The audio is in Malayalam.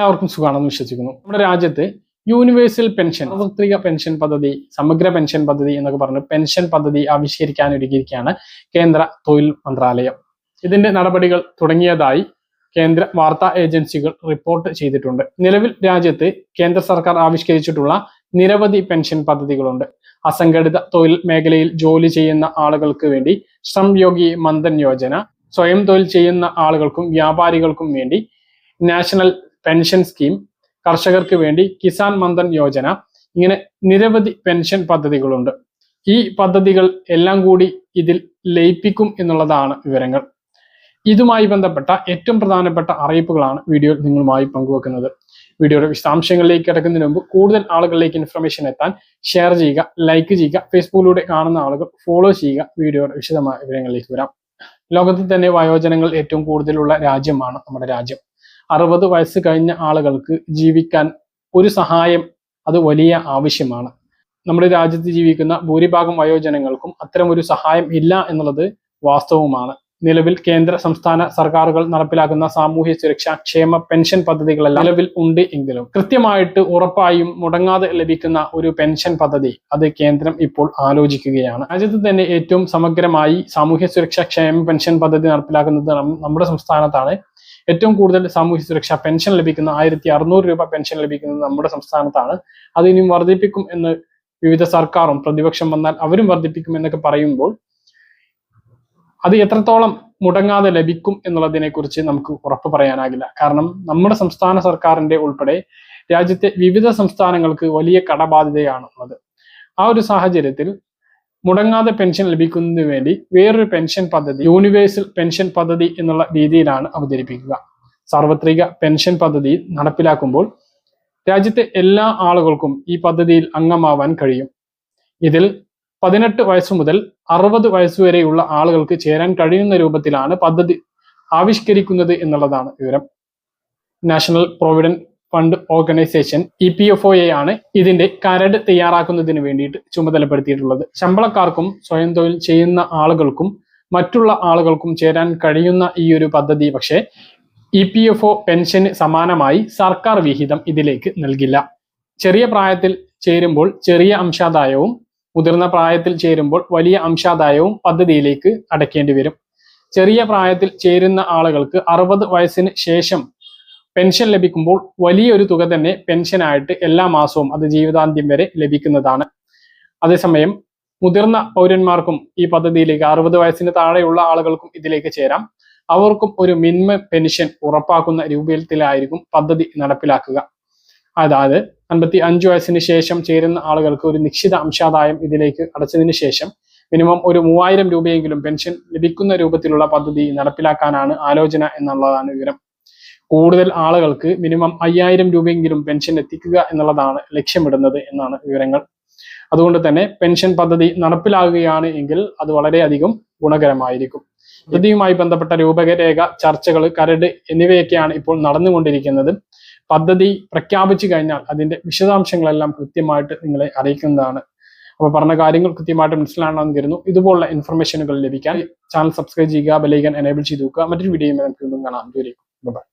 എല്ലാവർക്കും സുഖമാണെന്ന് വിശ്വസിക്കുന്നു. നമ്മുടെ രാജ്യത്ത് യൂണിവേഴ്സൽ പെൻഷൻ സാർവത്രിക പെൻഷൻ പദ്ധതി സമഗ്ര പെൻഷൻ പദ്ധതി എന്നൊക്കെ പറഞ്ഞ് പെൻഷൻ പദ്ധതി ആവിഷ്കരിക്കാൻ ഒരുങ്ങിയിരിക്കുകയാണ് കേന്ദ്ര തൊഴിൽ മന്ത്രാലയം. ഇതിന്റെ നടപടികൾ തുടങ്ങിയതായി കേന്ദ്ര വാർത്താ ഏജൻസികൾ റിപ്പോർട്ട് ചെയ്തിട്ടുണ്ട്. നിലവിൽ രാജ്യത്ത് കേന്ദ്ര സർക്കാർ ആവിഷ്കരിച്ചിട്ടുള്ള നിരവധി പെൻഷൻ പദ്ധതികളുണ്ട്. അസംഘടിത തൊഴിൽ മേഖലയിൽ ജോലി ചെയ്യുന്ന ആളുകൾക്ക് വേണ്ടി ശ്രം യോഗി മന്ദൻ യോജന സ്വയം തൊഴിൽ ചെയ്യുന്ന ആളുകൾക്കും വ്യാപാരികൾക്കും വേണ്ടി നാഷണൽ പെൻഷൻ സ്കീം കർഷകർക്ക് വേണ്ടി കിസാൻ മന്ദൻ യോജന ഇങ്ങനെ നിരവധി പെൻഷൻ പദ്ധതികളുണ്ട്. ഈ പദ്ധതികൾ എല്ലാം കൂടി ഇതിൽ ലയിപ്പിക്കും എന്നുള്ളതാണ് വിവരങ്ങൾ. ഇതുമായി ബന്ധപ്പെട്ട ഏറ്റവും പ്രധാനപ്പെട്ട അറിയിപ്പുകളാണ് വീഡിയോ നിങ്ങളുമായി പങ്കുവെക്കുന്നത്. വീഡിയോയുടെ വിശദാംശങ്ങളിലേക്ക് കിടക്കുന്നതിന് മുമ്പ് കൂടുതൽ ആളുകളിലേക്ക് ഇൻഫർമേഷൻ എത്താൻ ഷെയർ ചെയ്യുക ലൈക്ക് ചെയ്യുക ഫേസ്ബുക്കിലൂടെ കാണുന്ന ആളുകൾ ഫോളോ ചെയ്യുക. വീഡിയോയുടെ വിശദമായ വിവരങ്ങളിലേക്ക് വരാം. ലോകത്തിൽ തന്നെ വയോജനങ്ങൾ ഏറ്റവും കൂടുതലുള്ള രാജ്യമാണ് നമ്മുടെ രാജ്യം. അറുപത് വയസ്സ് കഴിഞ്ഞ ആളുകൾക്ക് ജീവിക്കാൻ ഒരു സഹായം അത് വലിയ ആവശ്യമാണ്. നമ്മുടെ രാജ്യത്ത് ജീവിക്കുന്ന ഭൂരിഭാഗം വയോജനങ്ങൾക്കും അത്തരം ഒരു സഹായം ഇല്ല എന്നുള്ളത് വാസ്തവമാണ് നിലവിൽ കേന്ദ്ര സംസ്ഥാന സർക്കാരുകൾ നടപ്പിലാക്കുന്ന സാമൂഹ്യ സുരക്ഷാ ക്ഷേമ പെൻഷൻ പദ്ധതികളെല്ലാം നിലവിൽ ഉണ്ട് എങ്കിലും കൃത്യമായിട്ട് ഉറപ്പായും മുടങ്ങാതെ ലഭിക്കുന്ന ഒരു പെൻഷൻ പദ്ധതി അത് കേന്ദ്രം ഇപ്പോൾ ആലോചിക്കുകയാണ്. രാജ്യത്ത് തന്നെ ഏറ്റവും സമഗ്രമായി സാമൂഹ്യ സുരക്ഷാ ക്ഷേമ പെൻഷൻ പദ്ധതി നടപ്പിലാക്കുന്നത് നമ്മുടെ സംസ്ഥാനത്താണ്. ഏറ്റവും കൂടുതൽ സാമൂഹ്യ സുരക്ഷാ പെൻഷൻ ലഭിക്കുന്ന ആയിരത്തി അറുന്നൂറ് രൂപ പെൻഷൻ ലഭിക്കുന്നത് നമ്മുടെ സംസ്ഥാനത്താണ്. അത് ഇനിയും വർദ്ധിപ്പിക്കും എന്ന് വിവിധ സർക്കാരും പ്രതിപക്ഷം വന്നാൽ അവരും വർദ്ധിപ്പിക്കും എന്നൊക്കെ പറയുമ്പോൾ അത് എത്രത്തോളം മുടങ്ങാതെ ലഭിക്കും എന്നുള്ളതിനെ കുറിച്ച് നമുക്ക് ഉറപ്പ് പറയാനാകില്ല. കാരണം നമ്മുടെ സംസ്ഥാന സർക്കാരിന്റെ ഉൾപ്പെടെ രാജ്യത്തെ വിവിധ സംസ്ഥാനങ്ങൾക്ക് വലിയ കടബാധ്യതയാണ് ഉള്ളത് ആ ഒരു സാഹചര്യത്തിൽ മുടങ്ങാതെ പെൻഷൻ ലഭിക്കുന്നതിന് വേണ്ടി വേറൊരു പെൻഷൻ പദ്ധതി യൂണിവേഴ്സൽ പെൻഷൻ പദ്ധതി എന്നുള്ള രീതിയിലാണ് അവതരിപ്പിക്കുക. സാർവത്രിക പെൻഷൻ പദ്ധതി നടപ്പിലാക്കുമ്പോൾ രാജ്യത്തെ എല്ലാ ആളുകൾക്കും ഈ പദ്ധതിയിൽ അംഗമാവാൻ കഴിയും. ഇതിൽ പതിനെട്ട് വയസ്സ് മുതൽ അറുപത് വയസ്സുവരെയുള്ള ആളുകൾക്ക് ചേരാൻ കഴിയുന്ന രൂപത്തിലാണ് പദ്ധതി ആവിഷ്കരിക്കുന്നത് എന്നുള്ളതാണ് വിവരം. National Provident Fund Organisation E P F O ആണ് ഇതിന്റെ കരട് തയ്യാറാക്കുന്നതിന് വേണ്ടിയിട്ട് ചുമതലപ്പെടുത്തിയിട്ടുള്ളത്. ശമ്പളക്കാർക്കും സ്വയം തൊഴിൽ ചെയ്യുന്ന ആളുകൾക്കും മറ്റുള്ള ആളുകൾക്കും ചേരാൻ കഴിയുന്ന ഈ ഒരു പദ്ധതി പക്ഷേ ഇ പി എഫ് ഒ പെൻഷന് സമാനമായി സർക്കാർ വിഹിതം ഇതിലേക്ക് നൽകില്ല. ചെറിയ പ്രായത്തിൽ ചേരുമ്പോൾ ചെറിയ അംശാദായവും മുതിർന്ന പ്രായത്തിൽ ചേരുമ്പോൾ വലിയ അംശാദായവും പദ്ധതിയിലേക്ക് അടയ്ക്കേണ്ടി വരും. ചെറിയ പ്രായത്തിൽ ചേരുന്ന ആളുകൾക്ക് അറുപത് വയസ്സിന് ശേഷം പെൻഷൻ ലഭിക്കുമ്പോൾ വലിയൊരു തുക തന്നെ പെൻഷനായിട്ട് എല്ലാ മാസവും അത് ജീവിതാന്ത്യം വരെ ലഭിക്കുന്നതാണ്. അതേസമയം മുതിർന്ന പൗരന്മാർക്കും ഈ പദ്ധതിയിലേക്ക് അറുപത് വയസ്സിന് താഴെയുള്ള ആളുകൾക്കും ഇതിലേക്ക് ചേരാം. അവർക്കും ഒരു മിനിമം പെൻഷൻ ഉറപ്പാക്കുന്ന രൂപത്തിലായിരിക്കും പദ്ധതി നടപ്പിലാക്കുക. അതായത് അൻപത്തി അഞ്ച് വയസ്സിന് ശേഷം ചേരുന്ന ആളുകൾക്ക് ഒരു നിശ്ചിത അംശാദായം ഇതിലേക്ക് അടച്ചതിന് ശേഷം മിനിമം ഒരു മൂവായിരം രൂപയെങ്കിലും പെൻഷൻ ലഭിക്കുന്ന രൂപത്തിലുള്ള പദ്ധതി നടപ്പിലാക്കാനാണ് ആലോചന എന്നുള്ളതാണ് വിവരം. കൂടുതൽ ആളുകൾക്ക് മിനിമം അയ്യായിരം രൂപയെങ്കിലും പെൻഷൻ എത്തിക്കുക എന്നുള്ളതാണ് ലക്ഷ്യമിടുന്നത് എന്നാണ് വിവരങ്ങൾ. അതുകൊണ്ട് തന്നെ പെൻഷൻ പദ്ധതി നടപ്പിലാകുകയാണ് എങ്കിൽ അത് വളരെയധികം ഗുണകരമായിരിക്കും. പദ്ധതിയുമായി ബന്ധപ്പെട്ട രൂപരേഖ ചർച്ചകൾ കരട് എന്നിവയൊക്കെയാണ് ഇപ്പോൾ നടന്നുകൊണ്ടിരിക്കുന്നത്. പദ്ധതി പ്രഖ്യാപിച്ചു കഴിഞ്ഞാൽ അതിന്റെ വിശദാംശങ്ങളെല്ലാം കൃത്യമായിട്ട് നിങ്ങളെ അറിയിക്കുന്നതാണ്. അപ്പോൾ പറഞ്ഞ കാര്യങ്ങൾ കൃത്യമായിട്ട് മനസ്സിലാണെന്ന് കരുതുന്നു. ഇതുപോലുള്ള ഇൻഫർമേഷനുകൾ ലഭിക്കാൻ ചാനൽ സബ്സ്ക്രൈബ് ചെയ്യുക ബെലൈക്കൻ എനേബിൾ ചെയ്ത് നോക്കുക മറ്റൊരു വീഡിയോ നമുക്ക് കാണാം. ബൈ